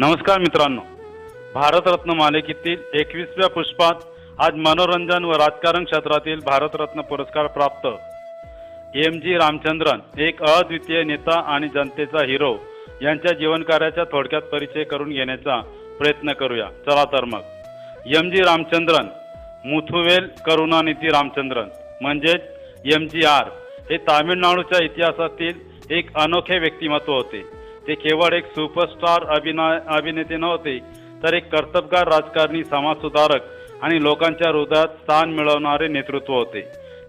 नमस्कार मित्रांनो. भारतरत्न मालिकेतील एकवीसव्या पुष्पात आज मनोरंजन व राजकारण क्षेत्रातील भारतरत्न पुरस्कार प्राप्त. एम जी रामचंद्रन एक अद्वितीय नेता आणि जनतेचा हिरो यांच्या जीवनकार्याचा थोडक्यात परिचय करून घेण्याचा प्रयत्न करूया. चला तर मग. एम जी रामचंद्रन मुथुवेल करुणानिधी रामचंद्रन म्हणजेच एम जी आर हे तामिळनाडूच्या इतिहासातील एक अनोखे व्यक्तिमत्व होते. ते केवळ एक सुपरस्टार अभिनय अभिनेते नव्हते तर एक कर्तबगार राजकारणी समाजसुधारक आणि लोकांच्या हृदयात स्थान मिळवणारे नेतृत्व होते.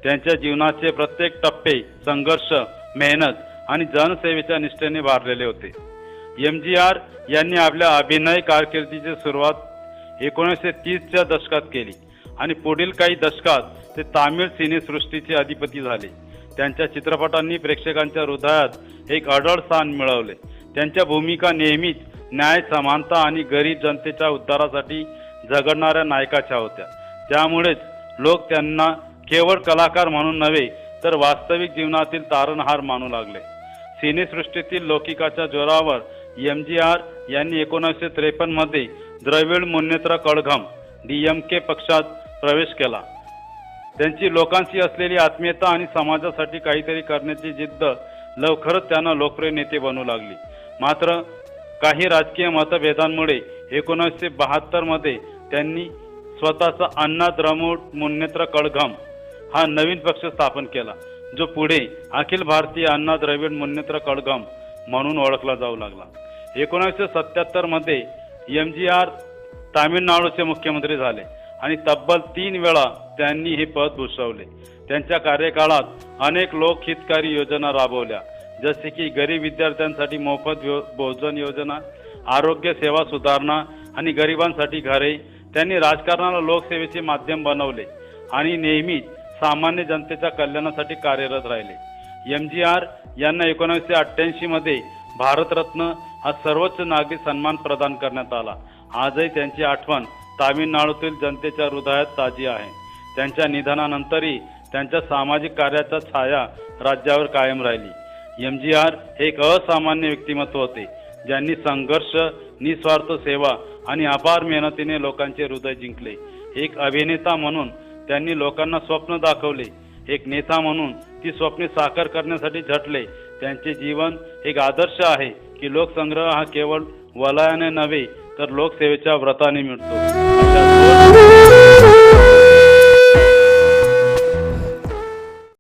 त्यांच्या जीवनाचे प्रत्येक टप्पे संघर्ष मेहनत आणि जनसेवेच्या निष्ठेने भारलेले होते. एम जी आर यांनी आपल्या अभिनय कारकिर्दीची सुरुवात एकोणीसशे तीसच्या दशकात केली आणि पुढील काही दशकात ते तामिळ सिनेसृष्टीचे अधिपती झाले. त्यांच्या चित्रपटांनी प्रेक्षकांच्या हृदयात एक अढळ स्थान मिळवले. त्यांच्या भूमिका नेहमीच न्याय समानता आणि गरीब जनतेच्या उद्धारासाठी झगडणाऱ्या नायकाच्या होत्या. त्यामुळेच लोक त्यांना केवळ कलाकार म्हणून नव्हे तर वास्तविक जीवनातील तारणहार मानू लागले. सिनेसृष्टीतील लौकिकाच्या जोरावर एम जी आर यांनी एकोणीसशे त्रेपन्नमध्ये द्रविड मुन्नेत्र कळघम के पक्षात प्रवेश केला. त्यांची लोकांशी असलेली आत्मीयता आणि समाजासाठी काहीतरी करण्याची जिद्द लवकरच त्यांना लोकप्रिय नेते बनू लागली. मात्र काही राजकीय मतभेदांमुळे एकोणीसशे बहात्तरमध्ये त्यांनी स्वतःचा अण्णा द्रमुड मुन्नेत्र कळघम हा नवीन पक्ष स्थापन केला जो पुढे अखिल भारतीय अण्णा द्रविड मुन्नेत्र कळघम म्हणून ओळखला जाऊ लागला. एकोणीसशे सत्याहत्तरमध्ये एम जी आर तामिळनाडूचे मुख्यमंत्री झाले आणि तब्बल तीन वेळा त्यांनी हे पद भूषवले. त्यांच्या कार्यकाळात अनेक लोकहितकारी योजना राबवल्या. जसे की गरीब विद्यार्थ्यांसाठी मोफत भोजन योजना आरोग्य सेवा सुधारणा आणि गरिबांसाठी घरे त्यांनी राजकारणाला लोकसेवेचे माध्यम बनवले आणि नेहमीच सामान्य जनतेच्या कल्याणासाठी कार्यरत राहिले. एम जी आर यांना एकोणीसशे अठ्ठ्याऐंशीमध्ये भारतरत्न हा सर्वोच्च नागरी सन्मान प्रदान करण्यात आला. आजही त्यांची आठवण तामिळनाडूतील जनतेच्या हृदयात ताजी आहे. त्यांच्या निधनानंतरही त्यांच्या सामाजिक कार्याचा छाया राज्यावर कायम राहिली. एम जी आर हे एक असामान्य व्यक्तिमत्व होते ज्यांनी संघर्ष निस्वार्थ सेवा आणि अपार मेहनतीने लोकांचे हृदय जिंकले. एक अभिनेता म्हणून त्यांनी लोकांना स्वप्न दाखवले. एक नेता म्हणून ती स्वप्ने साकार करण्यासाठी झटले. त्यांचे जीवन एक आदर्श आहे की लोकसंग्रह हा केवळ वलयाने नव्हे तर लोकसेवेच्या व्रताने मिळतो. अशा